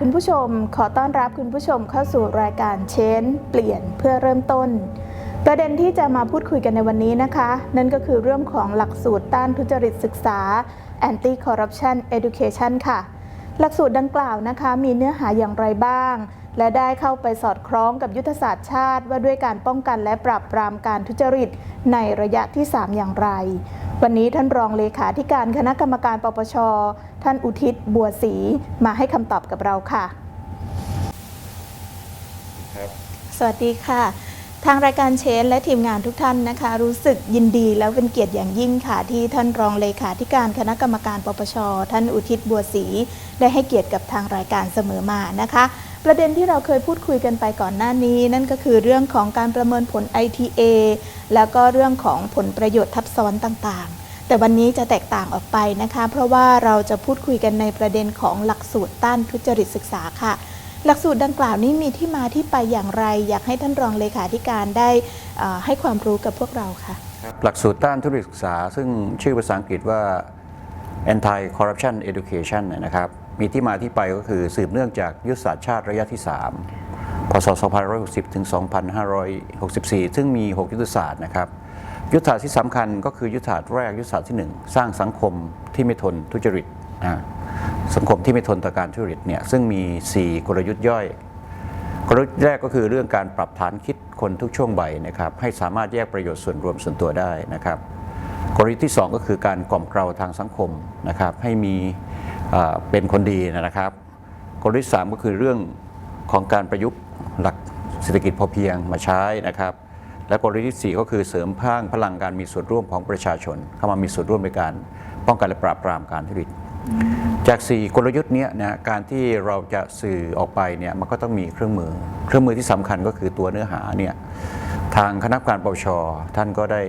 คุณผู้ชมขอต้อนรับคุณผู้ชมเข้าสู่รายการเชนเปลี่ยนเพื่อเริ่มต้น ประเด็นที่จะมาพูดคุยกันในวันนี้นะคะ นั่นก็คือเรื่องของหลักสูตรต้านทุจริตศึกษา Anti Corruption Education ค่ะ หลักสูตรดังกล่าวนะคะ มีเนื้อหาอย่างไรบ้าง และได้เข้าไปสอดคล้องกับยุทธศาสตร์ชาติ ว่าด้วยการป้องกันและปราบปรามการทุจริตในระยะที่ 3 อย่างไร วันนี้ท่านรองเลขาธิการคณะกรรมการปปช ท่านอุทิศบัวศรีมาให้คำตอบกับเราค่ะครับสวัสดีค่ะ ทางรายการเชนและทีมงานทุกท่านนะคะ รู้สึกยินดีแล้วเป็นเกียรติอย่างยิ่งค่ะ ที่ท่านรองเลขาธิการคณะกรรมการปปช ท่านอุทิศบัวศรีได้ให้เกียรติกับทางรายการเสมอมานะคะ ประเด็นที่เราเคยพูดคุยกันไปก่อนหน้านี้ นั่นก็คือเรื่องของการประเมินผล ITA แล้วก็เรื่องของผลประโยชน์ทับซ้อนต่างๆ แต่วันนี้จะแตกต่างออกไปนะคะ เพราะว่าเราจะพูดคุยกันในประเด็นของหลักสูตรต้านทุจริตศึกษาค่ะ หลักสูตรดังกล่าวนี้มีที่มาที่ไปอย่างไร อยากให้ท่านรองเลขาธิการได้ให้ความรู้กับพวกเราค่ะ หลักสูตรต้านทุจริตศึกษา ซึ่งชื่อภาษาอังกฤษว่า Anti Corruption Education นะครับ มีที่มาที่ไปก็คือสืบเนื่องจากยุทธศาสตร์ชาติระยะที่ 3 พศ 2560 ถึง 2564 ซึ่งมี 6 ยุทธศาสตร์นะครับ ยุทธศาสตร์ที่สำคัญก็คือยุทธศาสตร์แรกยุทธศาสตร์ที่ 1 สร้างสังคมที่ไม่ทนทุจริตนะสังคมที่ไม่ทนต่อการทุจริตเนี่ยซึ่งมี 4 กลยุทธ์ย่อย กลยุทธ์แรกก็คือเรื่องการปรับฐานคิดคนทุกช่วงใบนะครับให้สามารถแยกประโยชน์ส่วนรวมส่วนตัวได้นะครับกลยุทธ์ที่ 2 ก็คือการกล่อมเกลาทางสังคมนะครับให้มี เป็นคนดีนะครับกลยุทธ์สามก็คือเรื่องของการประยุกต์หลักเศรษฐกิจพอเพียงมาใช้นะครับ และกลยุทธ์ที่สี่ก็คือเสริมพลังพลังการมีส่วนร่วมของประชาชน เข้ามามีส่วนร่วมในการป้องกันและปราบปรามการทุจริตจาก 4 กลยุทธ์นี้นะการที่เราจะสื่อออกไปเนี่ยมันก็ต้องมีเครื่องมือ เครื่องมือที่สำคัญก็คือตัวเนื้อหาเนี่ยทางคณะกรรมการปปชท่านก็ได้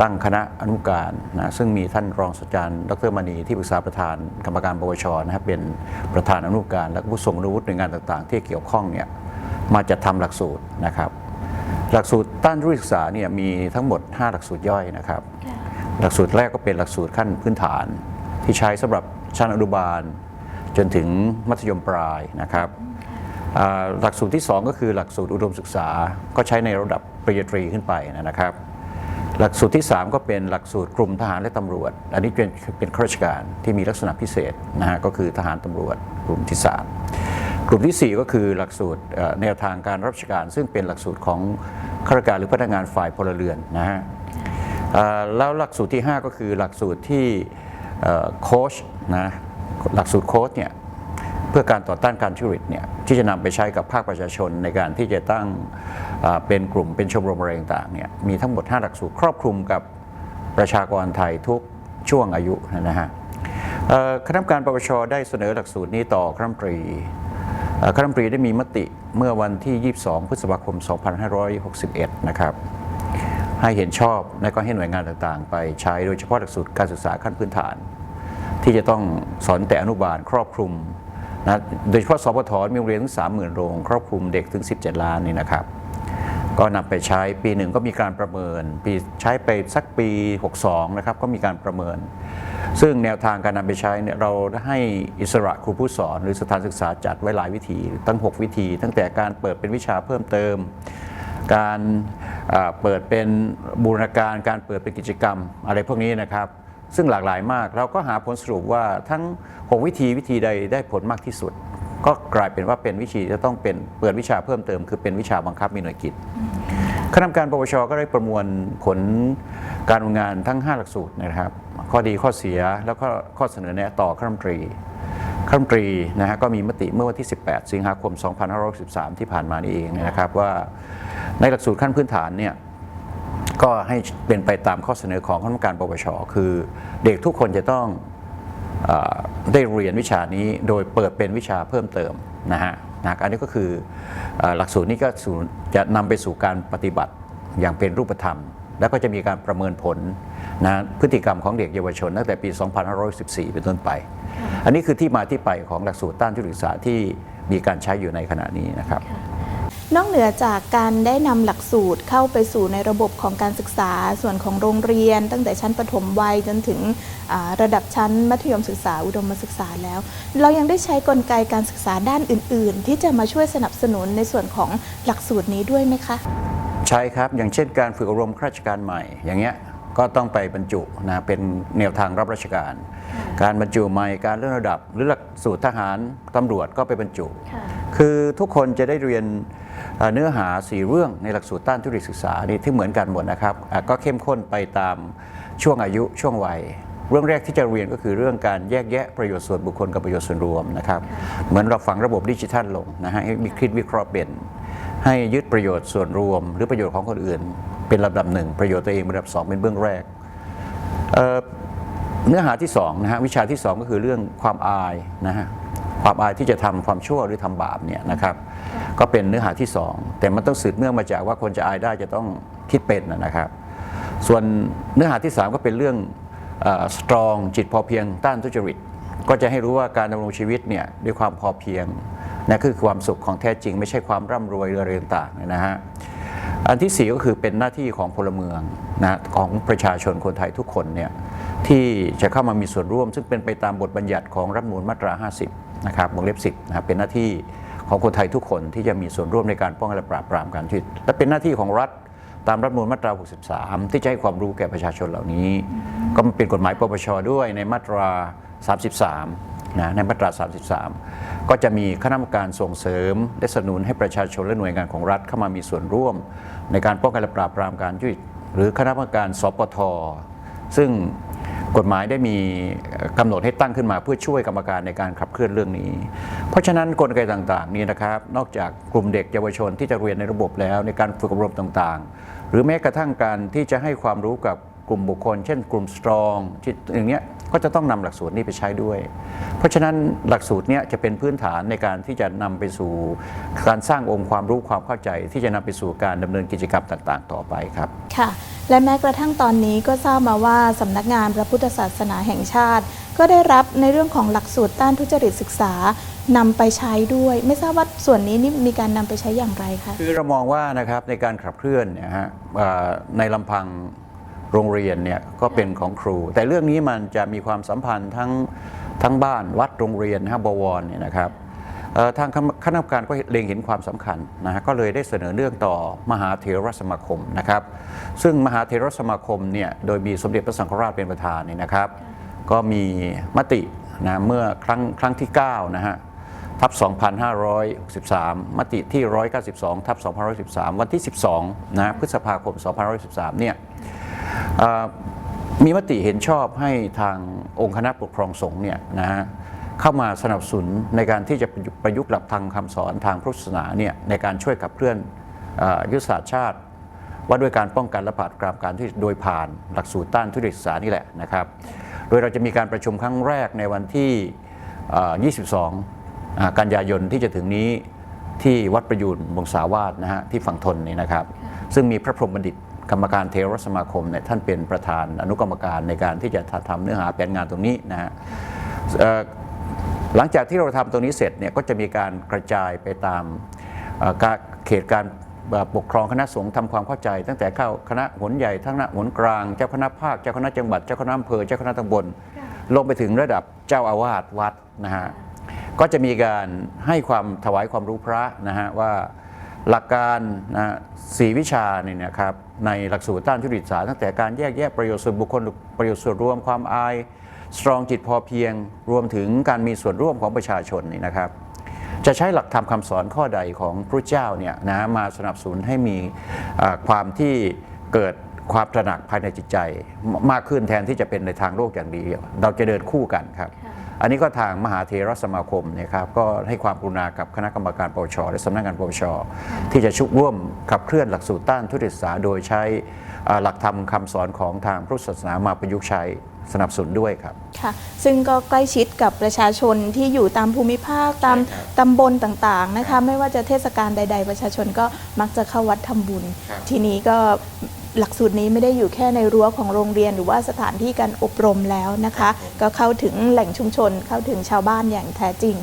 ตั้งคณะอนุการนะซึ่งมีท่านรองศาสตราจารย์ดรมณีที่ปรึกษาประธานกรรมการปปชนะครับเป็นประธานอนุการ และผู้ทรงรู้หน่วยงานต่างๆ ที่เกี่ยวข้องเนี่ยมาจัดทำหลักสูตรนะครับ หลักสูตรต้านทุจริตศึกษาเนี่ยมีทั้งหมด 5 หลักสูตรย่อยนะครับ หลักสูตรแรกก็เป็นหลักสูตรขั้นพื้นฐาน ที่ใช้สำหรับชั้นอนุบาล จนถึงมัธยมปลายนะครับอ่าหลักสูตรที่ 2 ก็คือหลักสูตรอุดมศึกษาก็ใช้ในระดับปริญญาตรีขึ้นไปนะครับ หลักสูตรที่ 3 ก็เป็นหลักสูตรกลุ่มทหารและตำรวจ อันนี้เป็นเป็นข้าราชการที่มีลักษณะพิเศษนะฮะก็คือทหารตำรวจกลุ่มที่ 3 กลุ่มทีสี่ 4 ก็คือหลักสูตรแนวทางการรับราชการ ซึ่งเป็นหลักสูตรของข้าราชการหรือพนักงานฝ่ายพลเรือนนะฮะแล้วหลักสูตรที่ 5 ก็คือหลักสูตรที่โค้ชนะหลักสูตรโค้ชเนี่ย เพื่อการต่อต้านการทุจริตเนี่ยที่จะนำไปใช้กับภาคประชาชนในการที่จะตั้งเป็นกลุ่มเป็นชมรมอะไรต่างๆเนี่ยมีทั้งหมด 5 หลักสูตรครอบคลุมกับประชากรไทยทุกช่วงอายุนะฮะคณะกรรมการปปชได้เสนอหลักสูตรนี้ต่อคณะรัมนตรีเคณะรัมนตรีได้มีมติเมื่อวันที่ 22 พฤษภาคม 2561 นะครับให้เห็นชอบและก็ให้หน่วยงานต่างๆ ไปใช้โดยเฉพาะหลักสูตรการศึกษาขั้นพื้นฐาน ที่จะต้องสอนแต่อนุบาลครอบคลุม นะโดยเฉพาะสพทมีโรงเรียนถึง 30,000 โรง ครอบคลุมเด็กถึง 17 ล้านนี่นะครับ ก็นำไปใช้ปีหนึ่งก็มีการประเมิน ปีใช้ไปสักปี 62 นะครับ ก็มีการประเมิน ซึ่งแนวทางการนำไปใช้เนี่ยเราให้อิสระครูผู้สอน หรือสถานศึกษาจัดไว้หลายวิธีตั้ง 6 วิธี ตั้งแต่การเปิดเป็นวิชาเพิ่มเติม การเปิดเป็นบูรณาการการเปิดเป็นกิจกรรมอะไรพวกนี้นะครับ ซึ่งหลากหลายมาก เราก็หาผลสรุปว่าทั้ง 6 วิธีวิธีใดได้ผลมากที่สุด ก็กลายเป็นว่าเป็นวิธีจะต้องเป็นเปิดวิชาเพิ่มเติม คือเป็นวิชาบังคับมีหน่วยกิจคณะกรรมการปปชก็ได้ประมวลผลการทำงานทั้ง 5 หลักสูตรนะครับ ข้อดีข้อเสียแล้วก็ข้อเสนอแนะต่อคณะรัฐมนตรีคณะรัฐมนตรีนะฮะก็มีมติเมื่อวันที่ 18 สิงหาคม 2513ที่ผ่านมานี่เองนะครับว่าในหลักสูตรขั้นพื้นฐานเนี่ย ก็ให้เป็นไปตามข้อเสนอของคณะกรรมการปปชคือเด็กทุกคนจะต้องอได้เรียนวิชานี้โดยเปิดเป็นวิชาเพิ่มเติมนะฮะนะอันนี้ก็คืออหลักสูตรนี้ก็จะนำไปสู่การปฏิบัติอย่างเป็นรูปธรรม แล้วก็จะมีการประเมินผลนะพฤติกรรมของเด็กเยาวชนตั้งแต่ปี 2514 เป็นต้นไป อันนี้คือที่มาที่ไปของหลักสูตรต้านทุจริตศึกษาที่มีการใช้อยู่ในขณะนี้นะครับ นอกเหนือจากการได้นำหลักสูตรเข้าไปสู่ในระบบของการศึกษาส่วนของโรงเรียน ตั้งแต่ชั้นประถมวัยจนถึงอ่าระดับชั้นมัธยมศึกษาอุดมศึกษาแล้ว เรายังได้ใช้กลไกการศึกษาด้านอื่น ๆ ที่จะมาช่วยสนับสนุนในส่วนของหลักสูตรนี้ด้วยไหมคะ ใช่ครับอย่างเช่นการฝึกอบรมข้าราชการใหม่ อย่างเงี้ยก็ต้องไปบรรจุนะเป็นแนวทางรับราชการ การบรรจุใหม่การเลื่อนระดับ หรือหลักสูตรทหารตำรวจก็ไปบรรจุ คือทุกคนจะได้เรียน เนื้อหาสี่เรื่องในหลักสูตรต้านทุจริตศึกษานี่ที่เหมือนกันหมดนะครับก็เข้มข้นไปตามช่วงอายุช่วงวัยเรื่องแรกที่จะเรียนก็คือเรื่องการแยกแยะประโยชน์ส่วนบุคคลกับประโยชน์ส่วนรวมนะครับเหมือนเราฝังระบบดิจิทัลลงนะฮะให้มีคิดวิเคราะห์เป็น ให้ยึดประโยชน์ส่วนรวม หรือประโยชน์ของคนอื่น เป็นลำดับหนึ่งประโยชน์ตัวเองเป็นลำดับสองเป็นเบื้องแรกเเนื้อหาที่สองนะฮะวิชาที่สองก็คือเรื่องความอายนะฮะ ความอายที่จะทำความชั่วหรือทำบาปเนี่ยนะครับ ก็เป็นเนื้อหาที่สองแต่มันต้องสืบเนื่องมาจากว่าคนจะอายได้จะต้องคิดเป็นนะครับ ส่วนเนื้อหาที่ 3 ก็เป็นเรื่องสตรองจิตพอเพียงต้านทุจริต ก็จะให้รู้ว่าการดำรงชีวิตเนี่ยด้วยความพอเพียงนะคือความสุขของแท้จริง ไม่ใช่ความร่ำรวยหรืออะไรต่างๆนะฮะอันที่ 4 ก็คือเป็นหน้าที่ของพลเมืองนะของประชาชนคนไทยทุกคนเนี่ยที่จะเข้ามามีส่วนร่วม ซึ่งเป็นไปตามบทบัญญัติของรัฐมนูญมาตรา 50 นะครับวงเล็บ10นะครับเป็นหน้าที่ของคนไทยทุกคนที่จะมีส่วนร่วมในการป้องกันและปราบปรามการทุจริตและเป็นหน้าที่ของรัฐตามรัฐมนูญมาตรา 63 ที่จะให้ความรู้แก่ประชาชนเหล่านี้ ก็เป็นกฎหมายปปชด้วยในมาตรา 33 นะในมาตรา 33 ก็จะมีคณะกรรมการส่งเสริม และสนับสนุนให้ประชาชนและหน่วยงานของรัฐเข้ามามีส่วนร่วม ในการป้องกันและปราบปรามการทุจริตหรือคณะกรรมการสปทซึ่ง กฎหมายได้มีกำหนดให้ตั้งขึ้นมาเพื่อช่วยกรรมการในการขับเคลื่อนเรื่องนี้ เพราะฉะนั้นกลไกต่างๆนี้นะครับ นอกจากกลุ่มเด็กเยาวชนที่จะเรียนในระบบแล้วในการฝึกอบรมต่างๆ หรือแม้กระทั่งการที่จะให้ความรู้กับ กลุ่มบุคคล เช่นกลุ่มสตรองอย่างเงี้ยก็จะต้องนำหลักสูตรนี้ไปใช้ด้วย เพราะฉะนั้นหลักสูตรเนี้ยจะเป็นพื้นฐานในการที่จะนำไปสู่การสร้างองค์ความรู้ความเข้าใจ ที่จะนำไปสู่การดำเนินกิจกรรมต่างๆ ต่อไปครับค่ะและแม้กระทั่งตอนนี้ก็ทราบมาว่าสำนักงานพระพุทธศาสนาแห่งชาติ ก็ได้รับในเรื่องของหลักสูตรต้านทุจริตศึกษานำไปใช้ด้วย ไม่ทราบว่าส่วนนี้นี่มีการนำไปใช้อย่างไรคะคือเรามองว่านะครับในการขับเคลื่อนเนี่ยฮะเอ่อในลำพัง โรงเรียนเนี่ยก็เป็นของครู แต่เรื่องนี้มันจะมีความสัมพันธ์ทั้งทั้งบ้านวัดโรงเรียนนะฮะบวรเนี่ยนะครับทางคณะกรรมการก็เล็งเห็นความสำคัญนะฮะก็เลยได้เสนอเรื่องต่อมหาเถรสมาคมนะครับ ซึ่งมหาเถรสมาคมเนี่ยโดยมีสมเด็จพระสังฆราชเป็นประธานเนี่ยนะครับ ก็มีมตินะเมื่อครั้งครั้งที่9นะฮะทับ 2563มติที่ 192 ทับ2513 วันที่ 12 นะ พฤษภาคม2513 เนี่ยเอ่อ มีมติเห็นชอบให้ทางองค์คณะปกครองสงฆ์เนี่ยนะฮะเข้ามาสนับสนุนในการที่จะประยุกต์หลักทางคำสอนทางพุทธศาสนาเนี่ยในการช่วยขับเคลื่อนอยุทธศาสตร์ชาติ ว่าด้วยการป้องกันและปราบปรามการทุจริตโดยผ่านหลักสูตรต้านทุจริตศึกษานี่แหละนะครับ โดยเราจะมีการประชุมครั้งแรกในวันที่ 22 กันยายนที่จะถึงนี้ที่วัดประยูนวงศาวาสนะฮะที่ฝั่งทนนี่นะครับ ซึ่งมีพระพรหมบัณฑิต กรรมการเทรสมาคมเนี่ยท่านเป็นประธานอนุกรรมการในการที่จะทำเนื้อหาแผนงานตรงนี้นะฮะเอ่อหลังจากที่เราทำตรงนี้เสร็จเนี่ยก็จะมีการกระจายไปตามเอ่อการเขตการเอ่อปกครองคณะสงฆ์ทำความเข้าใจ ตั้งแต่เข้าคณะหนใหญ่ทั้งคณะหนกลาง เจ้าคณะภาคเจ้าคณะจังหวัดเจ้าคณะอำเภอเจ้าคณะตำบลลงไปถึงระดับเจ้าอาวาสวัดนะฮะก็จะมีการให้ความถวายความรู้พระนะฮะว่า หลักการนะสี่วิชาเนี่ยนะครับในหลักสูตรต้านทุจริตศาสตร์ตั้งแต่การแยกแยะประโยชน์ส่วนบุคคลประโยชน์ส่วนรวมความอายสตรองจิตพอเพียง รวมถึงการมีส่วนร่วมของประชาชนนี่นะครับ จะใช้หลักธรรมคำสอนข้อใดของพระเจ้าเนี่ยนะมาสนับสนุนให้มีความที่เกิดความตระหนักภายในจิตใจมมากขึ้นแทนที่จะเป็นในทางโลกอย่างเดียว เราจะเดินคู่กันครับ อันนี้ก็ทางมหาเทรสมาคมเนี่ยครับก็ให้ความกรุณากับคณะกรรมการปปชและสำนักงานปปชที่จะชุกร่วมขับเคลื่อนหลักสูตรต้านทุจริตศึกษาโดยใช้อ่าหลักธรรมคำสอนของทางพุทธศาสนามาประยุกต์ใช้สนับสนุนด้วยครับค่ะซึ่งก็ใกล้ชิดกับประชาชนที่อยู่ตามภูมิภาคตามใช่ครับตำบลต่างๆนะคะ ไม่ว่าจะเทศกาลใด ๆ ประชาชนก็มักจะเข้าวัดทำบุญครับทีนี้ก็ หลักสูตรนี้ไม่ได้อยู่แค่ในรั้วของโรงเรียน หรือว่าสถานที่การอบรมแล้วนะคะ ก็เข้าถึงแหล่งชุมชนเข้าถึงชาวบ้านอย่างแท้จริง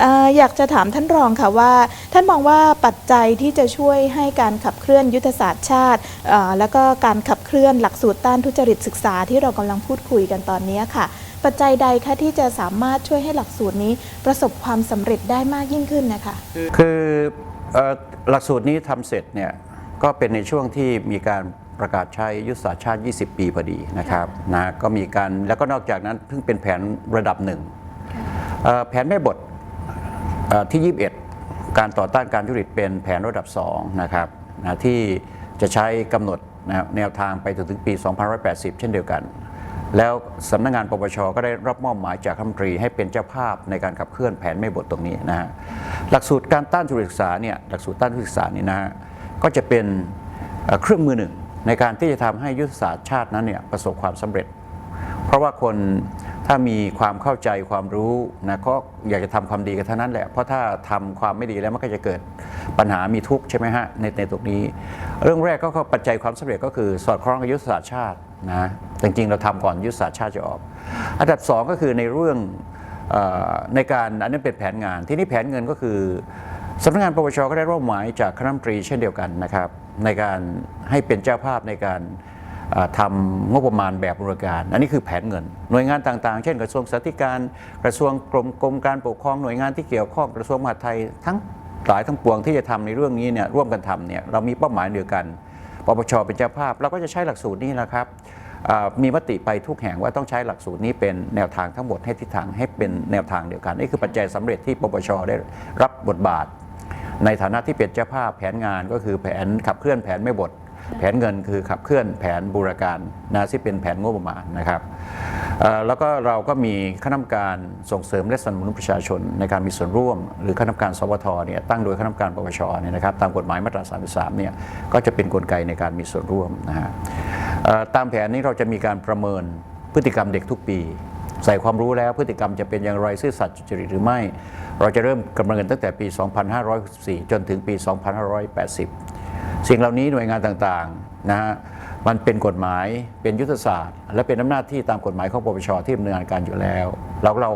เอ่ออยากจะถามท่านรองค่ะว่า ท่านมองว่าปัจจัยที่จะช่วยให้การขับเคลื่อนยุทธศาสตร์ชาติเอ่อแล้วก็การขับเคลื่อนหลักสูตรต้านทุจริตศึกษาที่เรากำลังพูดคุยกันตอนนี้ค่ะ ปัจจัยใดคะที่จะสามารถช่วยให้หลักสูตรนี้ประสบความสำเร็จได้มากยิ่งขึ้นนะคะ คือเอ่อหลักสูตรนี้ทำเสร็จเนี่ยก็เป็นในช่วงที่มีการ ประกาศใช้ยุทธศาสตร์ชาติ 20 ปีพอดีนะครับนะก็มีการแล้วก็นอกจากนั้นเพิ่งเป็นแผนระดับหนึ่งเอ่อแผนแม่บทเอ่อที่ 21 การต่อต้านการทุจริตเป็นแผนระดับ2นะครับนะที่จะใช้กำหนดนะแนวทางไปจนถึงปี 2580 เช่นเดียวกัน แล้วสำนักงานปปชก็ได้รับมอบหมายจากรัฐมนตรีให้เป็นเจ้าภาพในการขับเคลื่อนแผนไม่บทตรงนี้นะฮะหลักสูตรการต้านทุจริตศึกษาเนี่ยหลักสูตรต้านทุจริตศึกษานี่นะฮะก็จะเป็นเอ่อเครื่องมือหนึ่ง ในการที่จะทำให้ยุทธศาสตร์ชาตินั้นเนี่ยประสบความสำเร็จ เพราะว่าคนถ้ามีความเข้าใจความรู้นะก็อยากจะทำความดีกันเท่านั้นแหละเพราะถ้าทำความไม่ดีแล้วมันก็จะเกิดปัญหามีทุกข์ใช่ไหมฮะในในตรงนี้ เรื่องแรกก็คือปัจจัยความสำเร็จก็คือสอดคล้องกับยุทธศาสตร์ชาตินะจริงๆเราทำก่อนยุทธศาสตร์ชาติจะออก อันดับสองก็คือในเรื่องอในการอันนี้เป็นแผนงานที่นี่แผนเงินก็คือสำนักงานปปชก็ได้รับหมายจากคณะมนตรีเช่นเดียวกันนะครับ ในการให้เป็นเจ้าภาพในการทำงบประมาณแบบบริการ อันนี้คือแผนเงิน หน่วยงานต่างๆ เช่น กระทรวงสาธารณการกระทรวงกรมกรมการปกครองหน่วยงานที่เกี่ยวข้องกระทรวงมหาดไทยทั้งหลายทั้งปวงที่จะทำในเรื่องนี้เนี่ยร่วมกันทำเนี่ยเรามีเป้าหมายเดียวกันปปชเป็นเจ้าภาพเราก็จะใช้หลักสูตรนี้นะครับมีมติไปทุกแห่งว่าต้องใช้หลักสูตรนี้เป็นแนวทางทั้งหมดให้ทิศทางให้เป็นแนวทางเดียวกันนี่คือปัจจัยสำเร็จที่ปปชได้รับบทบาท ในฐานะที่เป็นเจ้าภาพแผนงานก็คือแผนขับเคลื่อนแผนไม่บท แผนเงินคือขับเคลื่อนแผนบูรการนะที่เป็นแผนงบประมาณนะครับเอ่อแล้วก็เราก็มีคณะกรรมการส่งเสริมและสนับสนุนประชาชนในการมีส่วนร่วม หรือคณะกรรมการสวทเนี่ยตั้งโดยคณะกรรมการปปชเนี่ยนะครับตามกฎหมายมาตรา 33เนี่ยก็จะเป็นกลไกในการมีส่วนร่วมนะฮะเอ่อตามแผนนี้เราจะมีการประเมินพฤติกรรมเด็กทุกปี ใส่ความรู้แล้วพฤติกรรมจะเป็นอย่างไรซื่อสัตย์สุจริตหรือไม่ เราจะเริ่มกำลังเนิดตั้งแต่ปี 2564 จนถึงปี 2580 สิ่งเหล่านี้หน่วยงานต่างๆนะฮะมันเป็นกฎหมายเป็นยุทธศาสตร์ และเป็นอำนาจที่ตามกฎหมายของปปชที่ดำเนินการอยู่แล้ว แล้วเรา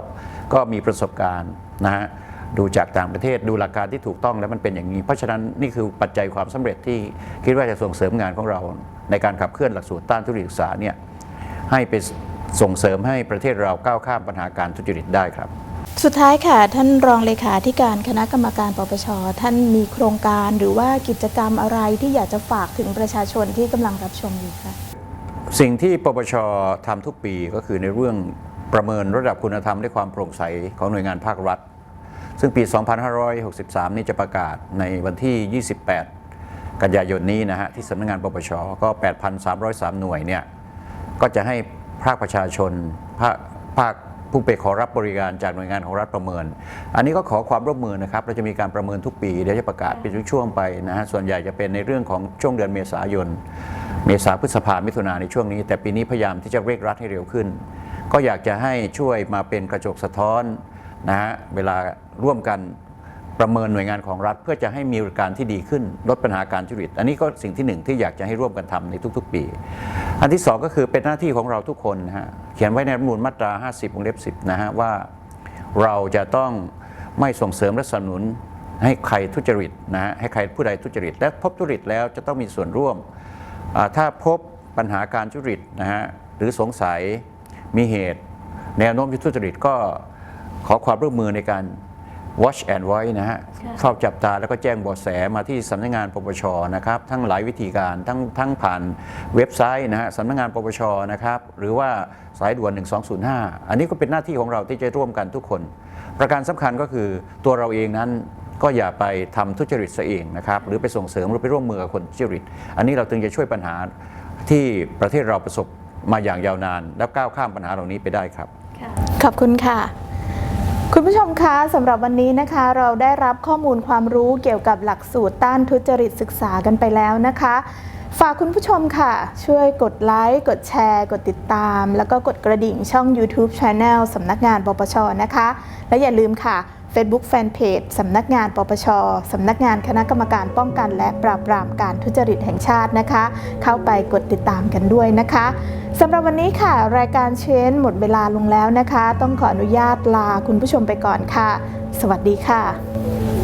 ก็มีประสบการณ์นะฮะดูจากต่างประเทศดูหลักการที่ถูกต้องแล้วมันเป็นอย่างนี้ เพราะฉะนั้นนี่คือปัจจัยความสำเร็จที่คิดว่าจะส่งเสริมงานของเรา ในการขับเคลื่อนหลักสูตรต้านทุจริตศึกษาเนี่ยให้ไปส่งเสริมให้ประเทศเราก้าวข้ามปัญหาการทุจริตได้ครับ สุดท้ายค่ะ ท่านรองเลขาธิการคณะกรรมการปปช ท่านมีโครงการหรือว่ากิจกรรมอะไรที่อยากจะฝากถึงประชาชนที่กำลังรับชมอยู่คะสิ่งที่ปปชทำทุกปีก็คือในเรื่องประเมินระดับคุณธรรมและความโปร่งใสของหน่วยงานภาครัฐ ซึ่งปี 2563 นี้จะประกาศในวันที่ 28 กันยายนนี้นะฮะที่สำนักงานปปชก็ 8,303 หน่วยเนี่ยก็จะให้ภาคประชาชนภาคภาค ผู้ไปขอรับบริการจากหน่วยงานของรัฐประเมิน อันนี้ก็ขอความร่วมมือนะครับ เราจะมีการประเมินทุกปี เดี๋ยวจะประกาศเป็นช่วงๆไปนะฮะ ส่วนใหญ่จะเป็นในเรื่องของช่วงเดือนเมษายน เมษาพฤษภามิถุนาในช่วงนี้ แต่ปีนี้พยายามที่จะเร่งรัดให้เร็วขึ้น ก็อยากจะให้ช่วยมาเป็นกระจกสะท้อนนะฮะ เวลาร่วมกัน ประเมินหน่วยงานของรัฐ เพื่อจะให้มีบริการที่ดีขึ้นลดปัญหาการทุจริต อันนี้ก็สิ่งที่หนึ่งที่อยากจะให้ร่วมกันทำในทุก ๆ ปี อันที่สองก็คือเป็นหน้าที่ของเราทุกคนนะฮะเขียนไว้ในรัฐมนูญมาตรา 50วงเล็บ10นะฮะว่าเราจะต้องไม่ส่งเสริมและสนับสนุนให้ใครทุจริตนะฮะให้ใครผู้ใดทุจริต และพบทุจริตแล้วจะต้องมีส่วนร่วม ถ้าพบปัญหาการทุจริตนะฮะหรือสงสัยมีเหตุ แนวโน้มที่ทุจริตก็ขอความร่วมมือในการ watch and watch นะฮะเฝ้าจับตาแล้วก็แจ้งเบาะแสมาที่สำนักงานปปชนะครับ ทั้งหลายวิธีการทั้งทั้งผ่านเว็บไซต์นะฮะสำนักงานปปชนะครับ หรือว่าสายด่วน 1205 อันนี้ก็เป็นหน้าที่ของเราที่จะร่วมกันทุกคน ประการสำคัญก็คือตัวเราเองนั้นก็อย่าไปทำทุจริตซะเองนะครับ หรือไปส่งเสริมหรือไปร่วมมือกับคนทุจริต อันนี้เราถึงจะช่วยปัญหาที่ประเทศเราประสบมาอย่างยาวนาน แล้วก้าวข้ามปัญหาเหล่านี้ไปได้ครับขอบคุณค่ะ คุณผู้ชมคะสำหรับวันนี้นะคะ เราได้รับข้อมูลความรู้เกี่ยวกับหลักสูตรต้านทุจริตศึกษากันไปแล้วนะคะ ฝากคุณผู้ชมค่ะ ช่วยกดไลค์กดแชร์ กดติดตาม แล้วก็กดกระดิ่งช่อง YouTube Channel สำนักงานปปชนะคะ และอย่าลืมค่ะ Facebook Fanpage สำนักงานปปชสำนักงานคณะกรรมการป้องกัน และปราบปรามการทุจริตแห่งชาตินะคะ เข้าไปกดติดตามกันด้วยนะคะสำหรับวันนี้ค่ะ รายการเชนหมดเวลาลงแล้วนะคะ ต้องขออนุญาตลาคุณผู้ชมไปก่อนค่ะ สวัสดีค่ะ